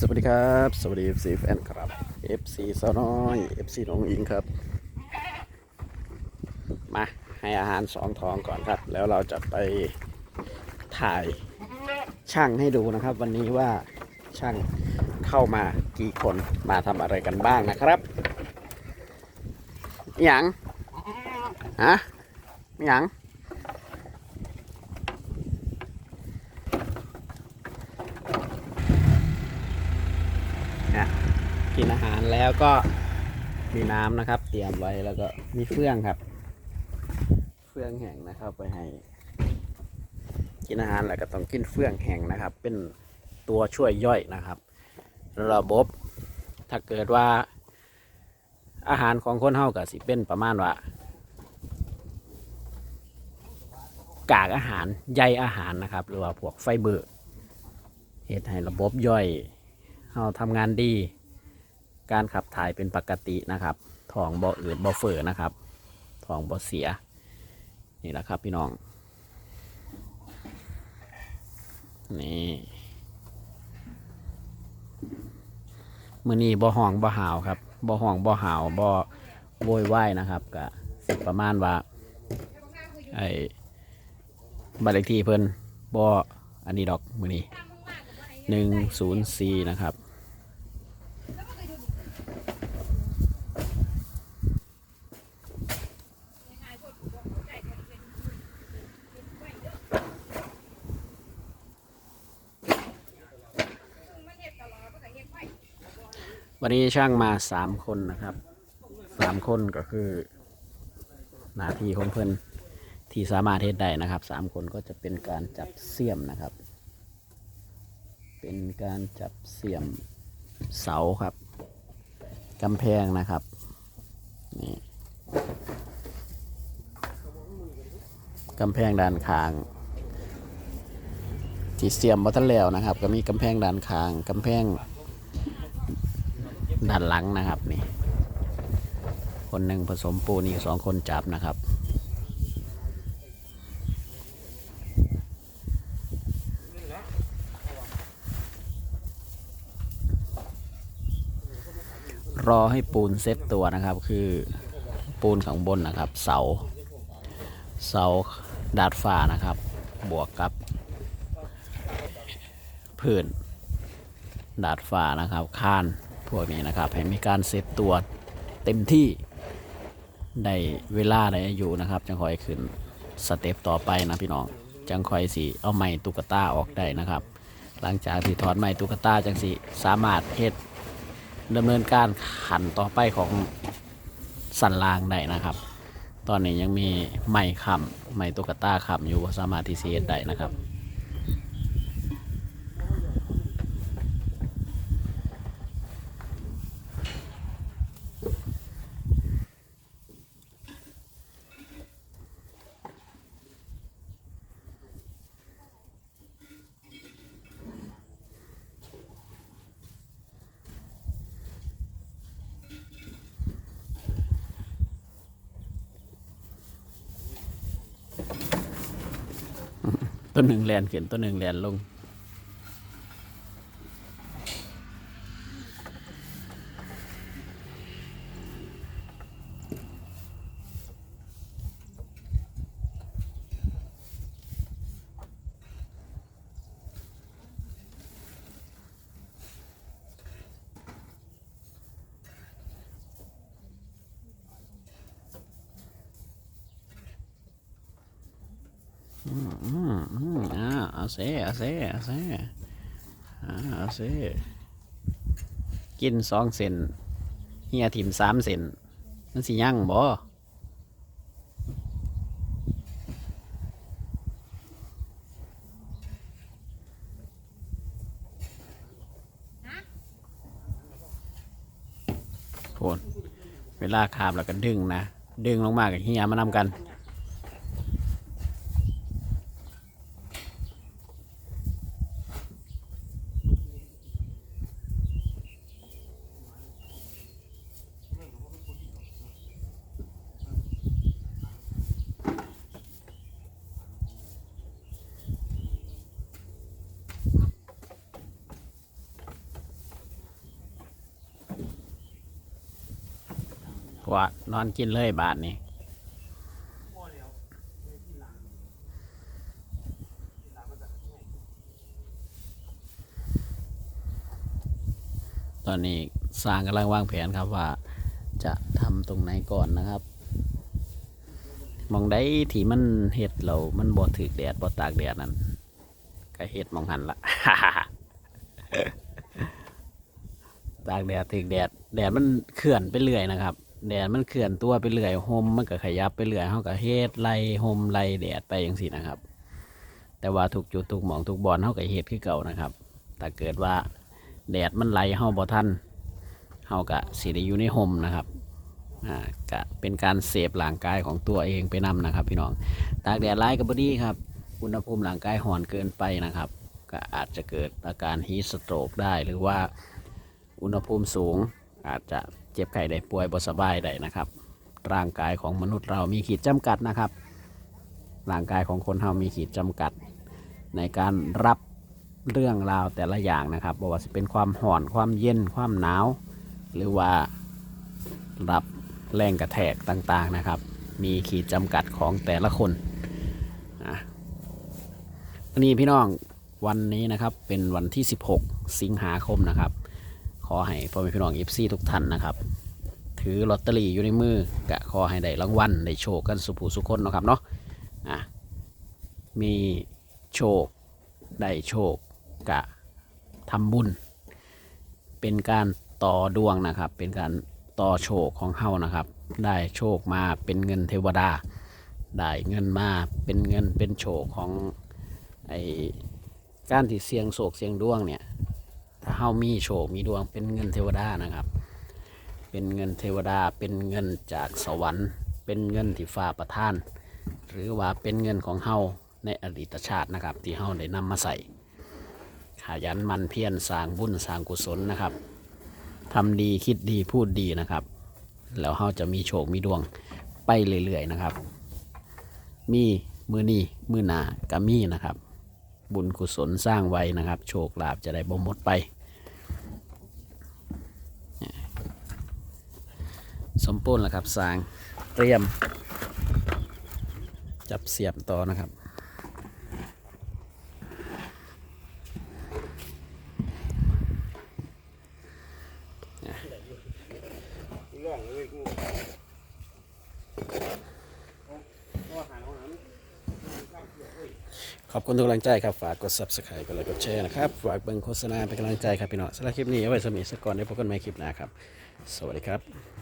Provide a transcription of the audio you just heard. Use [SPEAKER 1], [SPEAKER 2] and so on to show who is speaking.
[SPEAKER 1] สวัสดีครับ สวัสดี FC แฟนครับ FC สาวน้อย FC น้องอิงครับ มาให้อาหารสองท้องก่อนครับ แล้วเราจะไปถ่ายช่างให้ดูนะครับ วันนี้ว่าช่างเข้ามากี่คนมาทำอะไรกันบ้างนะครับอหย่างฮะอหย่าง นะ กินอาหารแล้วก็มีน้ำนะครับ เตรียมไว้แล้วก็มีเฟื่องครับ เฟื่องแห้งนะครับไปให้ กินอาหารแล้วก็ต้องกินเฟื่องแห้งนะครับ เป็นตัวช่วยย่อยนะครับ ระบบถ้าเกิดว่า อาหารของคนเฮากับสิเป็นประมาณว่ากากอาหารใยอาหารนะครับ หรือว่าพวกไฟเบอร์เหตุให้ระบบย่อยเราทำงานดี การขับถ่ายเป็นปกตินะครับท้องบ่อืดบ่อเฟื่อนะครับท้องบ่อเสีย นี่แหละครับพี่น้อง นี่มือนี้บ่อห้องบ่อหาวครับบ่อห้องบ่อหาวบ่โวยวายนะครับก็สิประมาณว่าไอ้บัตรเลขที่เพิ่นบ่อันนี้ดอกมือนี้หนึ่งศูนย์สี่นะครับ วันนี้ช่างมาสามคนนะครับสามคนก็คือหน้าที่ของเพื่อนที่สามารถเทศได้นะครับสามคนก็จะเป็นการจับเสียมนะครับ เป็นการจับเสียมเสาครับกำแพงนะครับนี่กำแพงด้านข้างที่เสียมบัทันแล้วนะครับ ก็มีกำแพงด้านข้างกำแพง ด้านหลังนะครับนี่ คนหนึ่งผสมปูนอีกสองคนจับนะครับรอให้ปูนเซ็ตตัวนะครับ คือปูนข้างบนนะครับ เสา เสาดาดฟ้านะครับ บวกกับพื้น ดาดฟ้านะครับคาน พวกนี้นะครับให้มีการเซตตัวเต็มที่ได้เวลาได้อายุนะครับจังคอยขึ้นสเต็ปต่อไปนะพี่น้องจังคอยสีเอาไม้ตุ๊กตาออกได้นะครับ หลังจากที่ถอดไม้ตุ๊กตาจังสีสามารถเฮ็ดดำเนินการขันต่อไปของสันลางได้นะครับ ตอนนี้ยังมีไม้คำไม้ตุ๊กตาคำอยู่สามารถที่เฮ็ดได้นะครับ ตัวหนึ่งแลนขึ้นตัวหนึ่งแลนลง อืมอืมอ่าเอาเซ่เอาเซ่เอาเซ่อ่าเอาเซ่กินสองเซนเฮียถิ่มสามเซนมันสิยั่งบ่โคนเวลาคาบแล้วก็ดึงนะ ดึงลงมากับเฮียมานำกัน เพราะว่านอนกินเลยบาทนี้ตอนนี้สร้างกำลังวางแผนครับว่าจะทำตรงไหนก่อนนะครับ มองได้ที่มันเห็ดเรามันบ่ถึกแดดบ่ตากแดดนั่นก็เห็ดมองหันละตากแดดถึกแดด แดดมันเคลื่อนไปเรื่อยนะครับ แดดมันเคลื่อนตัวไปเรื่อยโฮมมันก็ขยับไปเรื่อยเฮาก็เฮ็ดไล่โฮมไล่แดดไปอย่างสี่นะครับ แต่ว่าทุกจุดทุกหมองทุกบอลเฮาก็เฮ็ดคือเก่านะครับถ้าเกิดว่าแดดมันไล่เฮาบ่ทันเฮาก็สิได้อยู่ในโฮมนะครับอ่าก็เป็นการเสพร่างกายของตัวเองไปนำนะครับ พี่น้องตากแดดร้ายกับบดีครับ อุณหภูมิร่างกายห่อนเกินไปนะครับ ก็อาจจะเกิดอาการฮีสโตรกได้หรือว่าอุณหภูมิสูงอาจจะ เจ็บไข้ได้ป่วยบ่สบายได้นะครับ ร่างกายของมนุษย์เรามีขีดจำกัดนะครับ ร่างกายของคนเรามีขีดจำกัด ในการรับเรื่องราวแต่ละอย่างนะครับบ่ว่าจะเป็นความห่อนความเย็นความหนาว หรือว่ารับแรงกระแทกต่างๆนะครับ มีขีดจำกัดของแต่ละคนอะนนี้พี่น้องวันนี้นะครับเป็นวันที่ 16 สิงหาคมนะครับ ขอให้พ่อแม่พี่น้องเอฟซีทุกท่านนะครับ ถือลอตเตอรี่อยู่ในมือกะขอให้ได้รางวัลได้โชคกันสุภูสุคนนะครับเนาะอะมีโชคได้โชคกะทำบุญ เป็นการต่อดวงนะครับ เป็นการต่อโชคของเฮานะครับ ได้โชคมาเป็นเงินเทวดา ได้เงินมาเป็นเงินเป็นโชคของไอการที่เสียงโศกเสียงดวงเนี่ย ถ้าเฮามีโชคมีดวงเป็นเงินเทวดานะครับ เป็นเงินเทวดาเป็นเงินจากสวรรค์ เป็นเงินที่ฟ้าประทาน หรือว่าเป็นเงินของเฮาในอดีตชาตินะครับ ที่เฮาได้นำมาใส่ขยันมันเพียรสร้างบุญสร้างกุศลนะครับทำดีคิดดีพูดดีนะครับ แล้วเราจะมีโชคมีดวงไปเรื่อยๆนะครับ มีมือนี้มือหนาก็มีนะครับ บุญกุศลสร้างไว้นะครับ โชคลาภจะได้บ่หมดไป สมปูนแล้วครับสางเตรียม จับเสียบต่อนะครับ ขอบคุณทุกกำลังใจครับ ฝากกด subscribe กดไลค์กดแชร์นะครับ ฝากเบิ่งโฆษณาเป็นกำลังใจครับพี่น้องสำหรับคลิปนี้เอาไว้สมีสกก่อนได้พบกันใหม่คลิปหน้าครับ สวัสดีครับ